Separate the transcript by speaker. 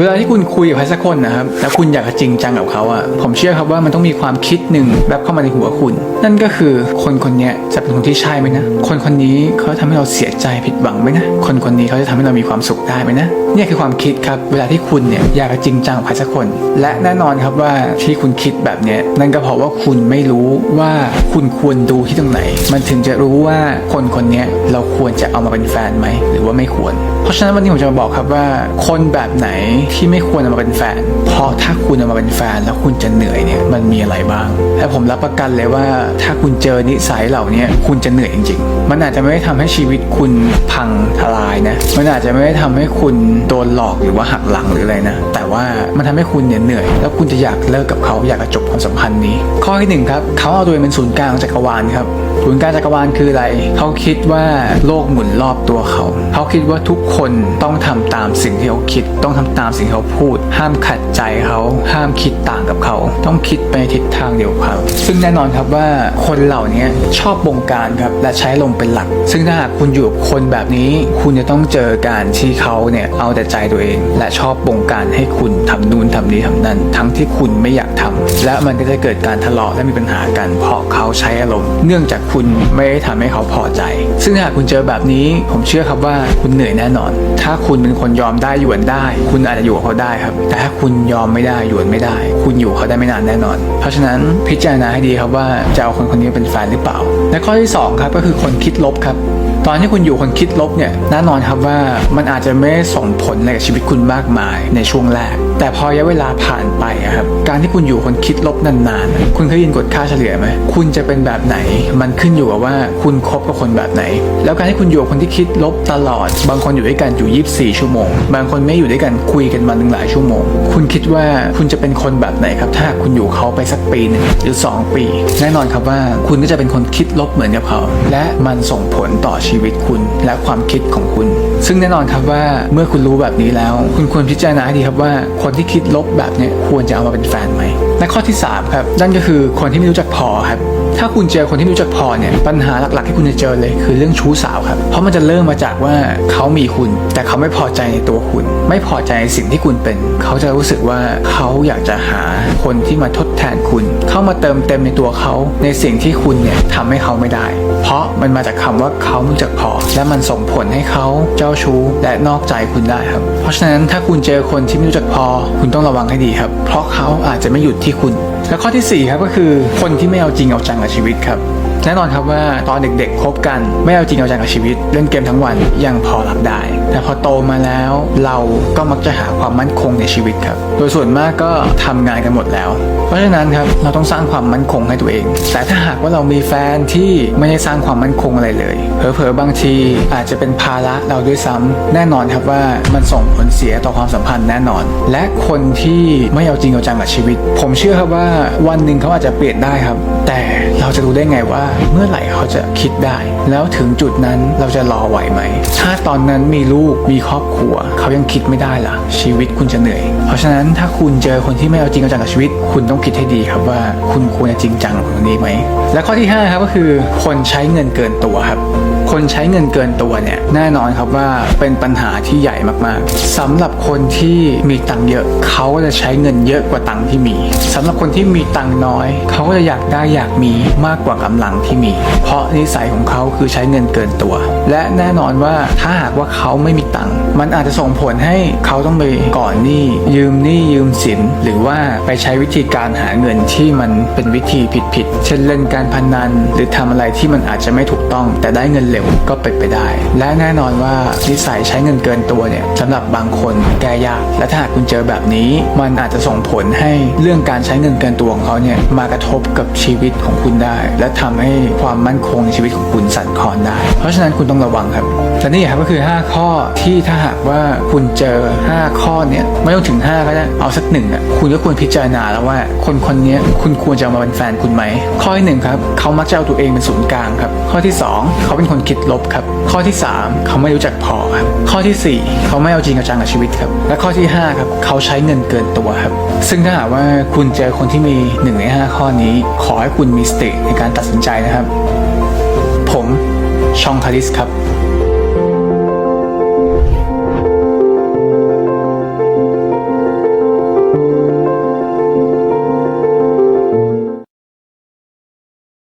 Speaker 1: เวลาที่คุณคุยกับใครสักคนนะครับแล้วคุณอยากจะจริงจังกับเขาอะผมเชื่อครับว่ามันต้องมีความคิดหนึ่งแบบเข้ามาในหัวคุณ นั่นก็คือคนคนนี้จะเป็นคนที่ใช่ไหมนะ คนคนนี้เขาทำให้เราเสียใจผิดหวังไหมนะ คนคนนี้เขาจะทำให้เรามีความสุขได้ไหมนะเนี่ยคือความคิดครับเวลาที่คุณเนี่ยอยากจะจริงจังกับใครสักคน และแน่นอนครับว่าที่คุณคิดแบบเนี้ยนั่นก็เพราะว่าคุณไม่รู้ว่าคุณควรดูที่ตรงไหน มันถึงจะรู้ว่าคนคนนี้เราควรจะเอามาเป็นแฟนไหมหรือว่าไม่ควร เพราะฉะนั้นวันนี้ผมจะมาบอกครับว่า คนแบบไหนที่ไม่ควรเอามาเป็นแฟน เพราะถ้าคุณเอามาเป็นแฟนแล้วคุณจะเหนื่อยเนี่ยมันมีอะไรบ้าง และผมรับประกันเลยว่าถ้าคุณเจอนิสัยเหล่านี้คุณจะเหนื่อยจริง ๆ มันอาจจะไม่ได้ทำให้ชีวิตคุณพังทลายนะ มันอาจจะไม่ได้ทำให้คุณโดนหลอกหรือว่าหักหลังหรืออะไรนะ แต่ว่ามันทำให้คุณเนี่ยเหนื่อย แล้วคุณจะอยากเลิกกับเขาอยากจะจบความสัมพันธ์นี้ ข้อที่หนึ่งครับเขาเอาตัวเองเป็นศูนย์กลางจักรวาลครับ ศูนย์กลางจักรวาลคืออะไร เขาคิดว่าโลกหมุนรอบตัวเขา เขาคิดว่าทุกคนต้องทำตามสิ่งที่เขาคิด ต้องทำตามสิ่งที่เขาพูด ห้ามขัดใจเขา ห้ามคิดต่างกับเขา ต้องคิดไปในทิศทางเดียวกับเขาซึ่งแน่นอนครับว่าคนเหล่านี้ชอบบงการครับและใช้ลมณ์เป็นหลัก ซึ่งถ้าหากคุณอยู่กับคนแบบนี้คุณจะต้องเจอการที่เขาเนี่ยเอาแต่ใจตัวเอง และชอบบงการให้คุณทำนู่นทำนี้ทำนั่นทั้งที่คุณไม่อยากทำและมันก็จะเกิดการทะเลาะและมีปัญหากันเพราะเขาใช้อารมณ์เนื่องจากคุณไม่ได้ทำให้เขาพอใจ ซึ่งหากคุณเจอแบบนี้ ผมเชื่อครับว่าคุณเหนื่อยแน่นอน ถ้าคุณเป็นคนยอมได้หยวนได้ คุณอาจจะอยู่กับเขาได้ครับ แต่ถ้าคุณยอมไม่ได้หยวนไม่ได้ คุณอยู่เขาได้ไม่นานแน่นอน เพราะฉะนั้นพิจารณาให้ดีครับว่าจะเอาคนคนนี้เป็นแฟนหรือเปล่า และข้อที่สองครับก็คือคนคิดลบครับตอนที่คุณอยู่คนคิดลบเนี่ยแน่นอนครับว่ามันอาจจะไม่ส่งผลอะไรกับชีวิตคุณมากมายในช่วงแรก แต่พอระยะเวลาผ่านไปครับการที่คุณอยู่คนคิดลบนานๆ คุณเคยยินกฎค่าเฉลี่ยไหมคุณจะเป็นแบบไหน มันขึ้นอยู่กับว่าคุณคบกับคนแบบไหน แล้วการที่คุณอยู่กับคนที่คิดลบตลอด บางคนอยู่ด้วยกันอยู่ 24 ชั่วโมง บางคนไม่อยู่ด้วยกันคุยกันมาหนึ่งหลายชั่วโมง คุณคิดว่าคุณจะเป็นคนแบบไหนครับ ถ้าคุณอยู่เขาไปสักปีหนึ่งหรือ 2 ปี แน่นอนครับว่าคุณก็จะเป็นคนคิดลบเหมือนกับเขา และมันส่งผลต่อชีวิตคุณและความคิดของคุณ ซึ่งแน่นอนครับว่าเมื่อคุณรู้แบบนี้แล้ว คุณควรพิจารณาให้ดีครับว่าคนที่คิดลบแบบนี้ควรจะเอามาเป็นแฟนไหมและข้อที่ 3 ครับ นั่นก็คือคนที่ไม่รู้จักพอครับ ถ้าคุณเจอคนที่ไม่รู้จักพอเนี่ยปัญหาหลักๆที่คุณจะเจอเลยคือเรื่องชู้สาวครับ เพราะมันจะเริ่มมาจากว่าเขามีคุณ แต่เขาไม่พอใจในตัวคุณ ไม่พอใจในสิ่งที่คุณเป็น เขาจะรู้สึกว่าเขาอยากจะหาคนที่มาทดแทนคุณ เข้ามาเติมเต็มในตัวเขาในสิ่งที่คุณเนี่ยทำให้เขาไม่ได้ เพราะมันมาจากคำว่าเขาไม่รู้จักพอ และมันส่งผลให้เขาเจ้าชู้และนอกใจคุณได้ครับ เพราะฉะนั้นถ้าคุณเจอคนที่ไม่รู้จักพอ คุณต้องระวังให้ดีครับ เพราะเขาอาจจะไม่หยุดที่คุณ และข้อทีสี่4ครับก็คือคนที่ไม่เอาจริงเอาจังกับชีวิตครับ แน่นอนครับว่าตอนเด็กๆคบกัน ไม่เอาจริงเอาจังกับชีวิต เล่นเกมทั้งวันยังพอรับได้ แต่พอโตมาแล้วเราก็มักจะหาความมั่นคงในชีวิตครับ โดยส่วนมากก็ทำงานกันหมดแล้ว เพราะฉะนั้นครับเราต้องสร้างความมั่นคงให้ตัวเอง แต่ถ้าหากว่าเรามีแฟนที่ไม่ได้สร้างความมั่นคงอะไรเลยเผลอๆบางทีอาจจะเป็นภาระเราด้วยซ้ำแน่นอนครับว่ามันส่งผลเสียต่อความสัมพันธ์แน่นอน และคนที่ไม่เอาจริงเอาจังกับชีวิต ผมเชื่อครับว่าวันหนึ่งเขาอาจจะเปลี่ยนได้ครับ แต่ เราจะรู้ได้ไงว่า เมื่อไหร่เขาจะคิดได้ แล้วถึงจุดนั้นเราจะรอไหวไหม ถ้าตอนนั้นมีลูกมีครอบครัว เขายังคิดไม่ได้ล่ะ ชีวิตคุณจะเหนื่อย เพราะฉะนั้นถ้าคุณเจอคนที่ไม่เอาจริงเอาจังกับชีวิต คุณต้องคิดให้ดีครับว่า คุณควรจะจริงจังกับคนนี้ไหม และข้อที่ห้าครับก็คือคนใช้เงินเกินตัวครับ คนใช้เงินเกินตัวเนี่ยแน่นอนครับว่าเป็นปัญหาที่ใหญ่มากๆสำหรับคนที่มีตังค์เยอะเขาก็จะใช้เงินเยอะกว่าตังค์ที่มีสำหรับคนที่มีตังค์น้อย เขาก็จะอยากได้อยากมีมากกว่ากำลังที่มี เพราะนิสัยของเขาคือใช้เงินเกินตัว และแน่นอนว่าถ้าหากว่าเขาไม่มีตังค์มันอาจจะส่งผลให้เขาต้องไปก่อนหนี้ยืมหนี้ยืมสิน หรือว่าไปใช้วิธีการหาเงินที่มันเป็นวิธีผิดๆเช่นเล่นการพนัน หรือทำอะไรที่มันอาจจะไม่ถูกต้องแต่ได้เงินเร็วก็เป็นไปได้ และแน่นอนว่านิสัยใช้เงินเกินตัวเนี่ยสำหรับบางคนแก้ยาก และถ้าหากคุณเจอแบบนี้ มันอาจจะส่งผลให้เรื่องการใช้เงินเกินตัวของเขาเนี่ยมากระทบกับชีวิตของคุณได้ และทำให้ความมั่นคงในชีวิตของคุณสั่นคลอนได้ เพราะฉะนั้นคุณต้องระวังครับและนี่ครับก็คือ 5 ข้อที่ถ้าหากว่าคุณเจอ 5 ข้อเนี่ยไม่ต้องถึง 5 ก็ได้เอาสักหนึ่งอะคุณก็ควรพิจารณาแล้วว่า คนคนนี้คุณควรจะเอามาเป็นแฟนคุณไหมข้อที่หนึ่งครับเขามักจะเอาตัวเองเป็นศูนย์กลางครับข้อที่ 2 เขาเป็นคนคิดลบครับ ข้อที่ 3 เขาไม่รู้จักพอครับ ข้อทีสี่ 4 เขาไม่เอาจริงเอาจังกับชีวิตครับ และข้อที่ 5 ครับ เขาใช้เงินเกินตัวครับ ซึ่งถ้าหากว่าคุณเจอคนที่มีหนึ่งใน 5 ข้อนี้ ขอให้คุณมีสติในการตัดสินใจนะครับ ผมชองคาริสครับ